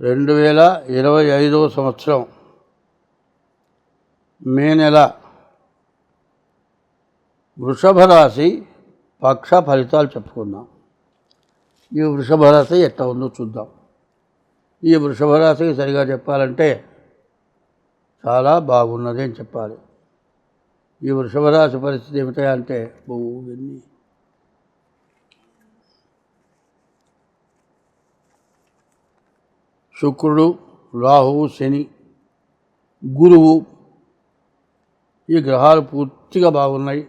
రెండు వేల ఇరవై ఐదవ సంవత్సరం మే నెల వృషభ రాశి పక్ష ఫలితాలు చెప్పుకుందాం. ఈ వృషభ రాశి ఎట్లా ఉందో చూద్దాం. ఈ వృషభ రాశికి సరిగా చెప్పాలంటే చాలా బాగున్నది అని చెప్పాలి. ఈ వృషభ రాశి పరిస్థితి ఏమిటంటే బహు ఎన్ని శుక్రుడు రాహువు శని గురువు ఈ గ్రహాలు పూర్తిగా బాగున్నాయి.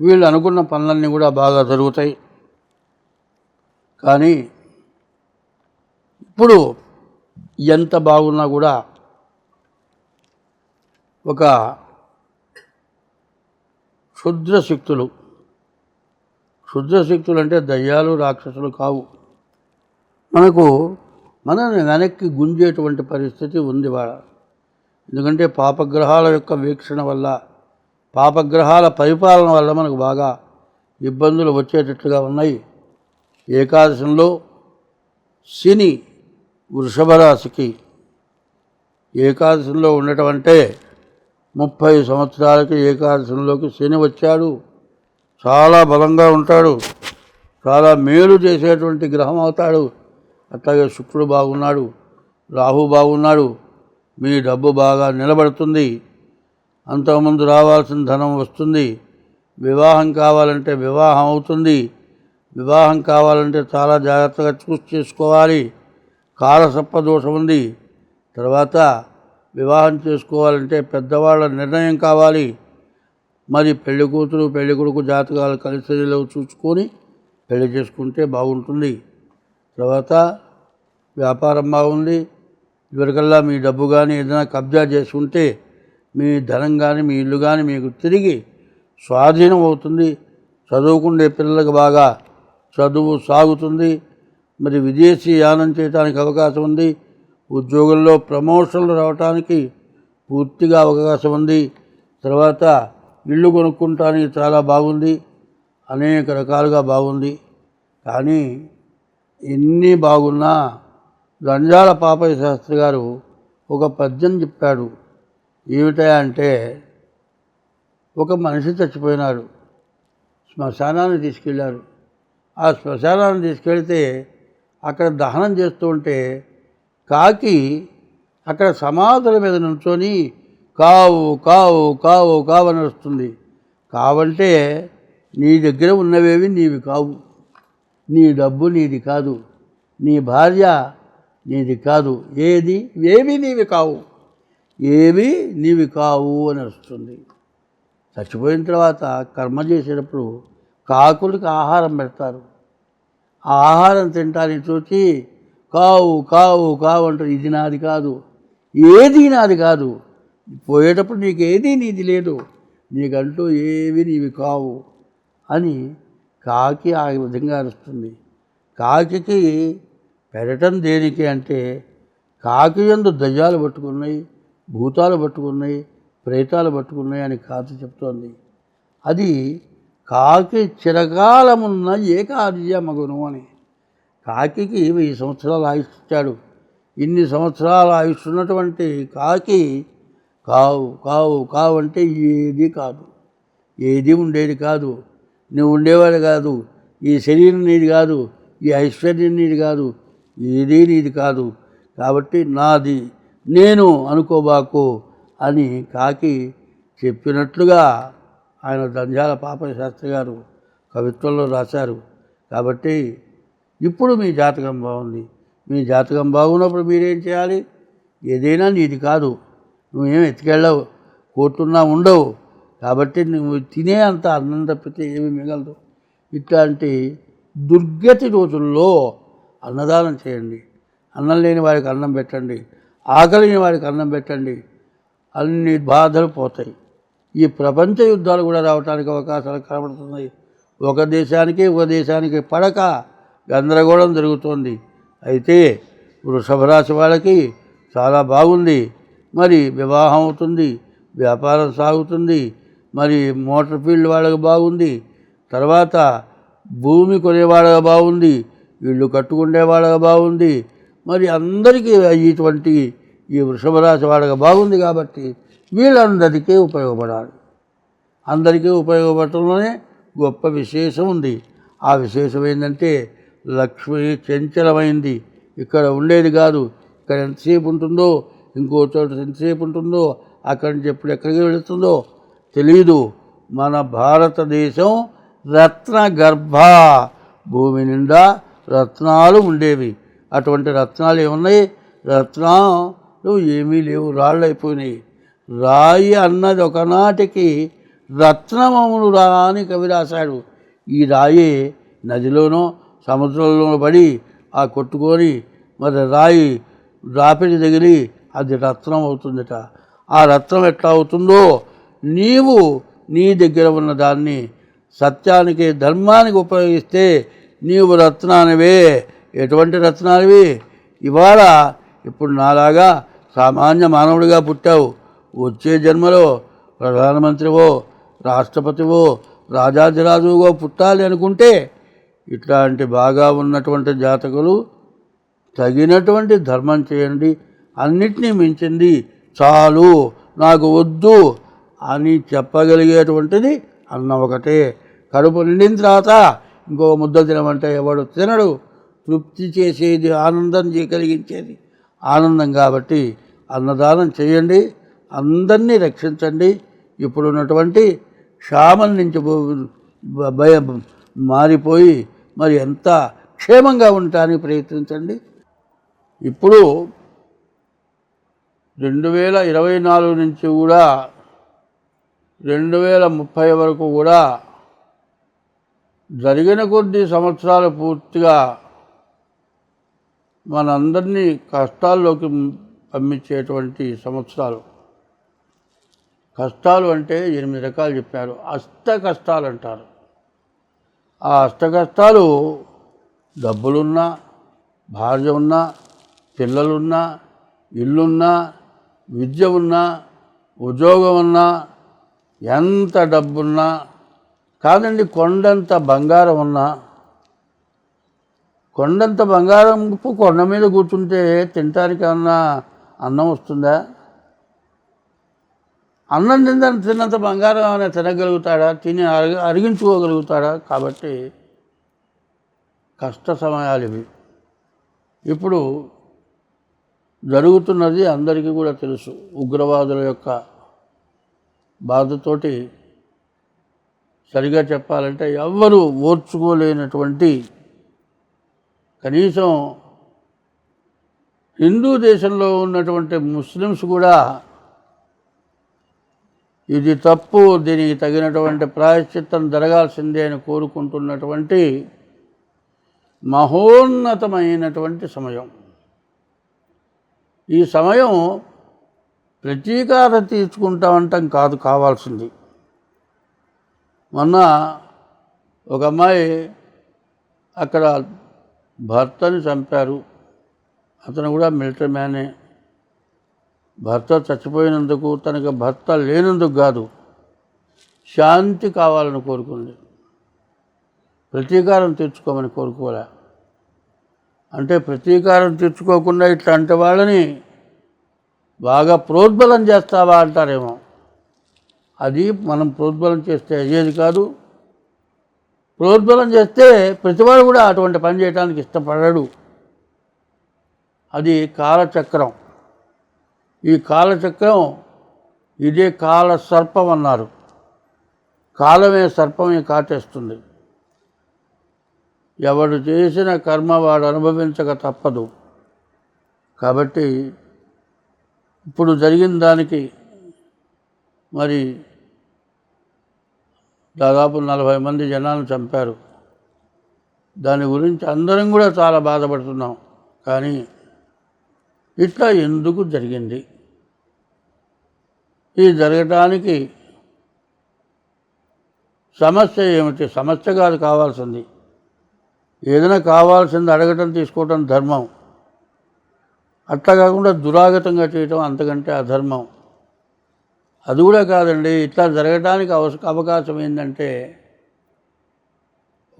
వీళ్ళు అనుకున్న పనులన్నీ కూడా బాగా జరుగుతాయి. కానీ ఇప్పుడు ఎంత బాగున్నా కూడా ఒక క్షుద్ర శక్తులు క్షుద్ర శక్తులు అంటే దయ్యాలు రాక్షసులు కావు. మనకు మనల్ని వెనక్కి గుంజేటువంటి పరిస్థితి ఉంది వాళ్ళ. ఎందుకంటే పాపగ్రహాల యొక్క వీక్షణ వల్ల పాపగ్రహాల పరిపాలన వల్ల మనకు బాగా ఇబ్బందులు వచ్చేటట్లుగా ఉన్నాయి. ఏకాదశంలో శని వృషభ రాశికి ఏకాదశంలో ఉండటం అంటే ముప్పై సంవత్సరాలకి ఏకాదశంలోకి శని వచ్చాడు. చాలా బలంగా ఉంటాడు. చాలా మేలు చేసేటువంటి గ్రహం అవుతాడు. అట్లాగే శుక్రుడు బాగున్నాడు రాహు బాగున్నాడు మీ డబ్బు బాగా నిలబడుతుంది అంతకుముందు రావాల్సిన ధనం వస్తుంది వివాహం కావాలంటే వివాహం అవుతుంది వివాహం కావాలంటే చాలా జాగ్రత్తగా చూసి చేసుకోవాలి కాలసప్ప దోషం ఉంది తర్వాత వివాహం చేసుకోవాలంటే పెద్దవాళ్ళ నిర్ణయం కావాలి మరి పెళ్ళి కూతురు పెళ్ళి కొడుకు జాతకాలు కలిసి చూసుకొని పెళ్ళి చేసుకుంటే బాగుంటుంది. తర్వాత వ్యాపారం బాగుంది. ఇవరికల్లా మీ డబ్బు కానీ ఏదైనా కబ్జా చేసుకుంటే మీ ధనం కానీ మీ ఇల్లు కానీ మీకు తిరిగి స్వాధీనం అవుతుంది. చదువుకునే పిల్లలకు బాగా చదువు సాగుతుంది. మరి విదేశీ యానం చేయడానికి అవకాశం ఉంది. ఉద్యోగంలో ప్రమోషన్లు రావడానికి పూర్తిగా అవకాశం ఉంది. తర్వాత ఇల్లు కొనుక్కుంటానికి చాలా బాగుంది. అనేక రకాలుగా బాగుంది. కానీ ఎన్ని బాగున్నా జంజాల పాపయ్య శాస్త్రి గారు ఒక పద్యం చెప్పాడు. ఏమిటా అంటే ఒక మనిషి చచ్చిపోయినాడు. శ్మశానాన్ని తీసుకెళ్ళారు. ఆ శ్మశానాన్ని తీసుకెళ్తే అక్కడ దహనం చేస్తూ ఉంటే కాకి అక్కడ సమాధుల మీద నుంచొని కావు కావు కావు కావు అని వస్తుంది. కావంటే నీ దగ్గర ఉన్నవేవి నీవి కావు. నీ డబ్బు నీది కాదు నీ భార్య నీది కాదు ఏది ఏవి నీవి కావు. ఏవి నీవి కావు అని వస్తుంది చచ్చిపోయిన తర్వాత కర్మ చేసేటప్పుడు కాకులకి ఆహారం పెడతారు. ఆ ఆహారం తింటానికి చూసి కావు కావు కావు అంటారు ఇది నాది కాదు ఏది నాది కాదు పోయేటప్పుడు నీకు ఏది నీది లేదు నీకంటూ ఏవి నీవి కావు అని కాకి ఆ విధంగా అరుస్తుంది. కాకి పెరటం దేనికి అంటే కాకి ఎందు దయ్యాలు పట్టుకున్నాయి భూతాలు పట్టుకున్నాయి ప్రేతాలు పట్టుకున్నాయి అని కాకి చెప్తోంది. అది కాకి చిరకాలమున్న ఏకాదిజ మగును అని. కాకి వెయ్యి సంవత్సరాలు ఆయుష్ ఇచ్చాడు ఇన్ని సంవత్సరాలు ఆయుష్ ఉన్నటువంటి కాకి కావు కావు కావు అంటే ఏది కాదు. ఏది ఉండేది కాదు. నువ్వు ఉండేవాడు కాదు. ఈ శరీరం నీది కాదు. ఈ ఐశ్వర్యం నీది కాదు. ఇది నీది కాదు. కాబట్టి నాది. నేను అనుకోబాకు అని కాకి చెప్పినట్లుగా ఆయన దంజాల పాప శాస్త్రి గారు కవిత్వంలో రాశారు. కాబట్టి ఇప్పుడు మీ జాతకం బాగుంది. మీ జాతకం బాగున్నప్పుడు మీరేం చేయాలి? ఏదైనా నీది కాదు. నువ్వేం ఎత్తుకెళ్ళవు. కోర్టున్నా ఉండవు. కాబట్టి నువ్వు తినే అంత అన్నం తప్పితే ఏమి మిగలదు. ఇట్లాంటి దుర్గతి రోజుల్లో అన్నదానం చేయండి. అన్నం లేని వారికి అన్నం పెట్టండి. ఆకలి వారికి అన్నం పెట్టండి. అన్ని బాధలు పోతాయి. ఈ ప్రపంచ యుద్ధాలు కూడా రావడానికి అవకాశాలు కనబడుతున్నాయి. ఒక దేశానికి ఒక దేశానికి పడక గందరగోళం జరుగుతోంది. అయితే వృషభ రాశి వాళ్ళకి చాలా బాగుంది. మరి వివాహం అవుతుంది వ్యాపారం సాగుతుంది మరి మోటార్ ఫీల్డ్ వాళ్ళకి బాగుంది. తర్వాత భూమి కొనేవాళ్ళకి బాగుంది. ఇల్లు కట్టుకునే వాళ్ళకి బాగుంది. మరి అందరికీ ఇటువంటి ఈ వృషభరాశి వాళ్ళకి బాగుంది కాబట్టి వీళ్ళందరికీ ఉపయోగపడాలి. అందరికీ ఉపయోగపడటంలోనే గొప్ప విశేషం ఉంది. ఆ విశేషం ఏంటంటే లక్ష్మి చంచలమైంది. ఇక్కడ ఉండేది కాదు. ఇక్కడ ఎంతసేపు ఉంటుందో ఇంకో చోట ఎంతసేపు ఉంటుందో అక్కడి నుంచి ఎప్పుడు ఎక్కడికి వెళుతుందో తెలియదు మన భారతదేశం రత్న గర్భ భూమి నిండా రత్నాలు ఉండేవి. అటువంటి రత్నాలు ఏమున్నాయి? రత్నాలు ఏమీ లేవు రాళ్ళు అయిపోయినాయి రాయి అన్నది ఒకనాటికి రత్నమమును రా అని కవి రాశాడు. ఈ రాయి నదిలోనో సముద్రంలోనో పడి ఆ కొట్టుకొని మరి రాయి రాపిడి తగిలి అది రత్నం అవుతుందట. ఆ రత్నం ఎట్లా అవుతుందో నీవు నీ దగ్గర ఉన్న దాన్ని సత్యానికి ధర్మానికి ఉపయోగిస్తే నీవు రత్నానివే. ఎటువంటి రత్నానివి? ఇవాళ ఇప్పుడు నాలాగా సామాన్య మానవుడిగా పుట్టావు. వచ్చే జన్మలో ప్రధానమంత్రివో రాష్ట్రపతివో రాజాధిరాజువో పుట్టాలి అనుకుంటే ఇట్లాంటి బాగా ఉన్నటువంటి జాతకులు తగినటువంటి ధర్మం చేయండి. అన్నిటినీ మించింది చాలు. నాకు వద్దు. అని చెప్పగలిగేటువంటిది అన్నం ఒకటే. కడుపు నిండిన తర్వాత ఇంకో ముద్ద తినమంటే ఎవడు తినడు. తృప్తి చేసేది ఆనందం కలిగించేది. ఆనందం కాబట్టి అన్నదానం చేయండి. అందరినీ రక్షించండి. ఇప్పుడున్నటువంటి క్షామం నుంచి భయం మారిపోయి మరి ఎంత క్షేమంగా ఉండటానికి ప్రయత్నించండి. ఇప్పుడు రెండు వేల ఇరవై నాలుగు నుంచి కూడా రెండు వేల ముప్పై వరకు కూడా జరిగిన కొద్ది సంవత్సరాలు పూర్తిగా మనందరినీ కష్టాల్లోకి పంపించేటువంటి సంవత్సరాలు. కష్టాలు అంటే ఎనిమిది రకాలు చెప్పారు. అష్ట కష్టాలు అంటారు ఆ అష్ట కష్టాలు డబ్బులున్నా భార్య ఉన్నా పిల్లలున్నా ఇల్లున్నా విద్య ఉన్నా ఉద్యోగం ఉన్నా ఎంత డబ్బున్నా కాదండి కొండంత బంగారం ఉన్నా కొండంత బంగారం కొండ మీద కూర్చుంటే తినటానికి ఏమన్నా అన్నం వస్తుందా? అన్నం తిన్న తిన్నంత బంగారం ఏమైనా తినగలుగుతాడా? తిని అరిగి అరిగించుకోగలుగుతాడా? కాబట్టి కష్ట సమయాలు ఇవి. ఇప్పుడు జరుగుతున్నది అందరికీ కూడా తెలుసు ఉగ్రవాదుల యొక్క బాధతోటి సరిగా చెప్పాలంటే ఎవ్వరూ ఓర్చుకోలేనటువంటి కనీసం హిందూ దేశంలో ఉన్నటువంటి ముస్లిమ్స్ కూడా ఇది తప్పు దీనికి తగినటువంటి ప్రాయశ్చిత్తం జరగాల్సిందే అని కోరుకుంటున్నటువంటి మహోన్నతమైనటువంటి సమయం. ఈ సమయం ప్రతీకారం తీర్చుకుంటామంటాం కాదు కావాల్సింది. మొన్న ఒక అమ్మాయి అక్కడ భర్తని చంపారు. అతను కూడా మిలిటరీ మ్యానే. భర్త చచ్చిపోయినందుకు తనకు భర్త లేనందుకు కాదు శాంతి కావాలని కోరుకుంది. ప్రతీకారం తీర్చుకోమని కోరుకోలే. అంటే ప్రతీకారం తీర్చుకోకుండా ఇట్లాంటి వాళ్ళని బాగా ప్రోద్బలం చేస్తావా అంటారేమో. అది మనం ప్రోద్బలం చేస్తే అయ్యేది కాదు. ప్రోద్బలం చేస్తే ప్రతివాడు కూడా అటువంటి పని చేయడానికి ఇష్టపడడు. అది కాలచక్రం. ఈ కాలచక్రం ఇదే కాల సర్పం అన్నారు. కాలమే సర్పమే కాటేస్తుంది. ఎవడు చేసిన కర్మ వాడు అనుభవించక తప్పదు. కాబట్టి ఇప్పుడు జరిగిన దానికి మరి దాదాపు నలభై మంది జనాలను చంపారు. దాని గురించి అందరం కూడా చాలా బాధపడుతున్నాం. కానీ ఇట్లా ఎందుకు జరిగింది? ఈ జరగటానికి సమస్య ఏమిటి? సమస్య కాదు కావాల్సింది. ఏదైనా కావాల్సింది అడగటం తీసుకోవటం ధర్మం. అట్లా కాకుండా దురాగతంగా చేయటం అంతకంటే అధర్మం. అది కూడా కాదండి ఇట్లా జరగడానికి అవస అవకాశం ఏంటంటే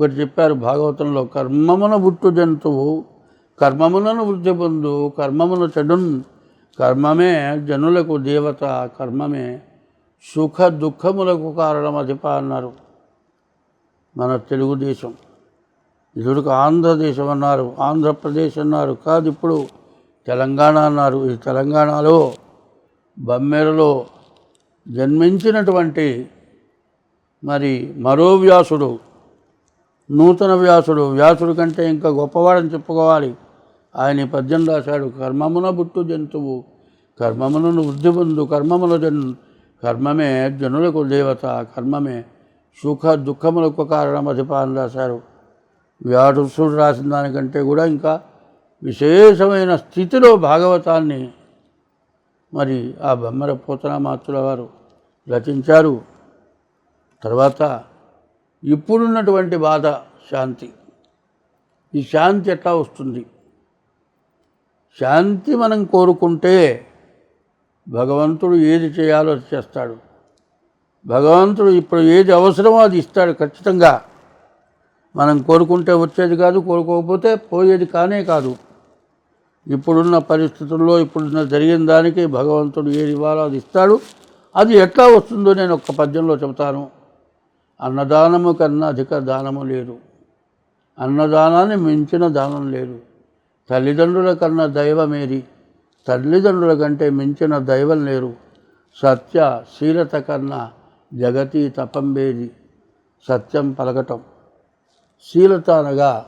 ఒకటి చెప్పారు భాగవతంలో కర్మమున పుట్టు జంతువు కర్మమునను వృద్ధి పొందు కర్మమున చెడున్ కర్మమే జనులకు దేవత కర్మమే సుఖ దుఃఖములకు కారణం అధిప అన్నారు. మన తెలుగుదేశం ఇదివరకు ఆంధ్రదేశం అన్నారు ఆంధ్రప్రదేశ్ అన్నారు కాదు ఇప్పుడు తెలంగాణ అన్నారు. ఈ తెలంగాణలో బమ్మెరలో జన్మించినటువంటి మరి మరో వ్యాసుడు నూతన వ్యాసుడు. వ్యాసుడు కంటే ఇంకా గొప్పవాడని చెప్పుకోవాలి. ఆయన పద్యం రాశాడు. కర్మమున బుట్టు జంతువు కర్మమునను వృద్ధి పొందు కర్మముల జన్ కర్మమే జనులకు దేవత కర్మమే సుఖ దుఃఖములకు కారణం అధిప రాశారు. వ్యాసుడు రాసిన దానికంటే కూడా ఇంకా విశేషమైన స్థితిలో భాగవతాన్ని మరి ఆ బొమ్మర పోతనామాతుల వారు రచించారు. తర్వాత ఇప్పుడున్నటువంటి బాధ శాంతి. ఈ శాంతి ఎట్లా వస్తుంది? శాంతి మనం కోరుకుంటే భగవంతుడు ఏది చేయాలో అది చేస్తాడు. భగవంతుడు ఇప్పుడు ఏది అవసరమో అది ఇస్తాడు ఖచ్చితంగా. మనం కోరుకుంటే వచ్చేది కాదు కోరుకోకపోతే పోయేది కానే కాదు. ఇప్పుడున్న పరిస్థితుల్లో ఇప్పుడున్న జరిగిన దానికి భగవంతుడు ఏది ఇవ్వాలో అది ఇస్తాడు? అది ఎట్లా వస్తుందో నేను ఒక పద్యంలో చెబుతాను. అన్నదానము కన్నా అధిక దానము లేదు. అన్నదానాన్ని మించిన దానం లేదు. తల్లిదండ్రుల కన్నా దైవమేది. తల్లిదండ్రుల కంటే మించిన దైవం లేరు. సత్య శీలత కన్నా జగతి తపంబేది. సత్యం పలకటం. శీలత అనగా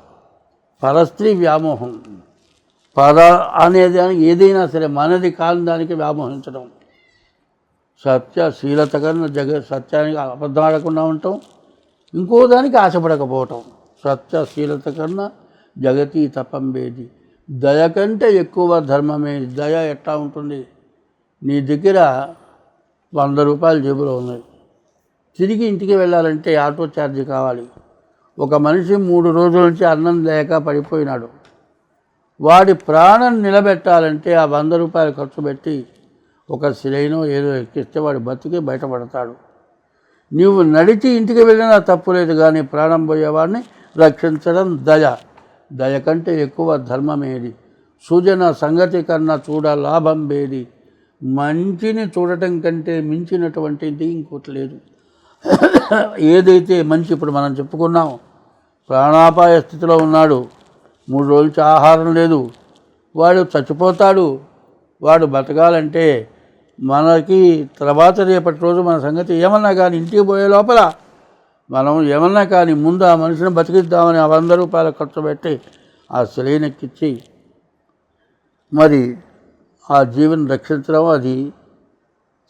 పరస్త్రీ వ్యామోహం. పద అనేది ఏదైనా సరే మనది కాని దానికి వ్యామోహించడం. సత్యశీలత కన్నా జగ సత్యానికి అబద్ధం ఆడకుండా ఉండటం ఇంకో దానికి ఆశపడకపోవటం. సత్యశీలత కన్నా జగతి తపంబేది. దయ కంటే ఎక్కువ ధర్మమే. దయ ఎట్లా ఉంటుంది? నీ దగ్గర వంద రూపాయలు జేబులో ఉన్నాయి. తిరిగి ఇంటికి వెళ్ళాలంటే ఆటో ఛార్జీ కావాలి. ఒక మనిషి మూడు రోజుల నుంచి అన్నం లేక పడిపోయినాడు. వాడి ప్రాణం నిలబెట్టాలంటే ఆ వంద రూపాయలు ఖర్చు పెట్టి ఒక సిలైనో ఏదో ఎక్కిస్తే వాడు బతికి బయటపడతాడు. నువ్వు నడిచి ఇంటికి వెళ్ళినా తప్పులేదు కానీ ప్రాణం పోయేవాడిని రక్షించడం దయ. దయ కంటే ఎక్కువ ధర్మమేది సూచన సంగతి కన్నా చూడ లాభం వేది మంచిని చూడటం కంటే మించినటువంటిది ఇంకోటి లేదు. ఏదైతే మంచి ఇప్పుడు మనం చెప్పుకున్నాం ప్రాణాపాయ స్థితిలో ఉన్నాడు. మూడు రోజుల నుంచి ఆహారం లేదు. వాడు చచ్చిపోతాడు. వాడు బతకాలంటే మనకి తర్వాత రేపటి రోజు మన సంగతి ఏమన్నా కానీ ఇంటికి పోయే లోపల మనం ఏమన్నా కానీ ముందు ఆ మనిషిని బతికిద్దామని ఆ వంద రూపాయలు ఖర్చు పెట్టి ఆ శిలైనెక్కిచ్చి మరి ఆ జీవిని రక్షించడం అది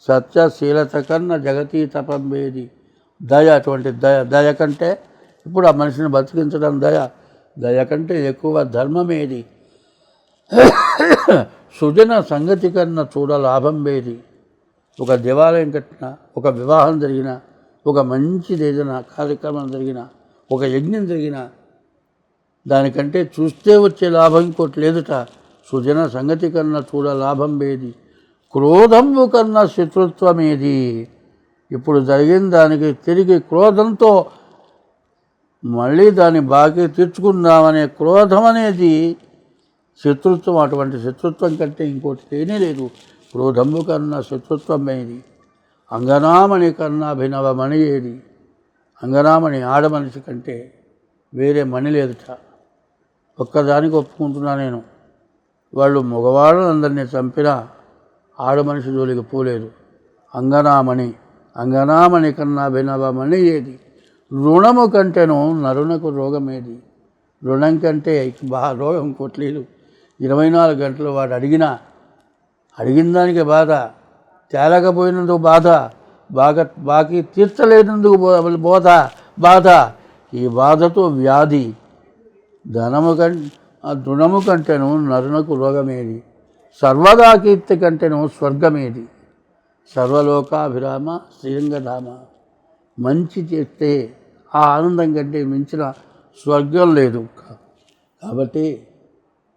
సత్యశీలత కన్నా జగతీ తపంబేది దయ అటువంటి దయ దయ కంటే ఇప్పుడు ఆ మనిషిని బతికించడం దయ. దయ కంటే ఎక్కువ ధర్మమేది? సుజన సంగతి కన్నా చూడ లాభం వేది? ఒక దేవాలయం కట్టిన ఒక వివాహం జరిగిన ఒక మంచిది ఏదైనా కార్యక్రమం జరిగిన ఒక యజ్ఞం జరిగిన దానికంటే చూస్తే వచ్చే లాభం ఇంకోటి లేదుట. సుజన సంగతి కన్నా చూడ లాభం వేది? క్రోధము కన్నా శత్రుత్వమేది? ఇప్పుడు జరిగిన దానికి తిరిగి క్రోధంతో మళ్ళీ దాన్ని బాకీ తీర్చుకుందామనే క్రోధం అనేది శత్రుత్వం అటువంటి శత్రుత్వం కంటే ఇంకోటి తేనే లేదు. క్రోధము కన్నా శత్రుత్వం ఏది అంగనామణి కన్నా అభినవమణి ఏది అంగనామణి ఆడమనిషి కంటే వేరే మణి లేదుట. ఒక్కదానికి ఒప్పుకుంటున్నా నేను. వాళ్ళు మగవాళ్ళందరినీ చంపినా ఆడమనిషి జోలికి పోలేదు. అంగనామణి అంగనామణి కన్నా వినవమణి ఏది రుణము కంటేను నరునకు రోగమేది. రుణం కంటే బాగా రోగం కొట్లేదు. ఇరవై నాలుగు గంటలు వాడు అడిగినా అడిగిన దానికి బాధ. తేలకపోయినందుకు బాధ. బాగా బాకీ తీర్చలేనందుకు బోధ బాధ. ఈ బాధతో వ్యాధి. ధనము కం ఆ కంటేను నరునకు రోగమేది. సర్వదా కీర్తి కంటేను స్వర్గమేది. సర్వలోకాభిరామ శ్రీరంగధామ. మంచి చేస్తే ఆ ఆనందం కంటే మించిన స్వర్గం లేదు. కాబట్టి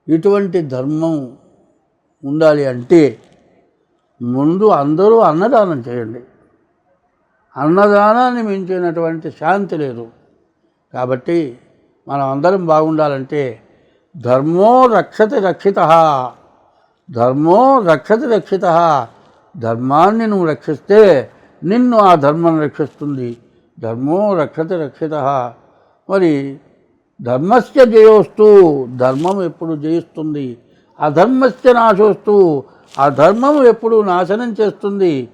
ఇటువంటి ధర్మం ఉండాలి అంటే ముందు అందరూ అన్నదానం చేయండి. అన్నదానాన్ని మించినటువంటి శాంతి లేదు. కాబట్టి మనం అందరం బాగుండాలంటే ధర్మో రక్షతి రక్షిత ధర్మో రక్షతి రక్షిత ధర్మాన్ని నువ్వు రక్షిస్తే నిన్ను ఆ ధర్మం రక్షిస్తుంది. ధర్మో రక్షత రక్షిత మరి ధర్మస్య జయోస్తు ధర్మం ఎప్పుడు జయిస్తుంది? అధర్మస్య నాశోస్తు అధర్మం ఎప్పుడు నాశనం చేస్తుంది?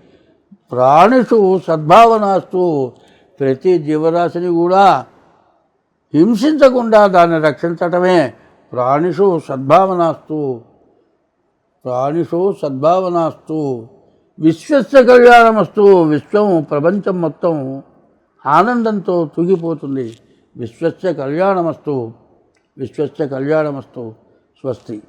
ప్రాణిషు సద్భావనాస్తు ప్రతి జీవరాశిని కూడా హింసించకుండా దాన్ని రక్షించటమే ప్రాణిషు సద్భావనాస్తు. ప్రాణిషు సద్భావనాస్తు. విశ్వస్య కళ్యాణమస్తు విశ్వం ప్రపంచం మొత్తం ఆనందంతో తూగిపోతుంది. విశ్వస్య కళ్యాణమస్తు. విశ్వస్య కళ్యాణమస్తు. స్వస్తి.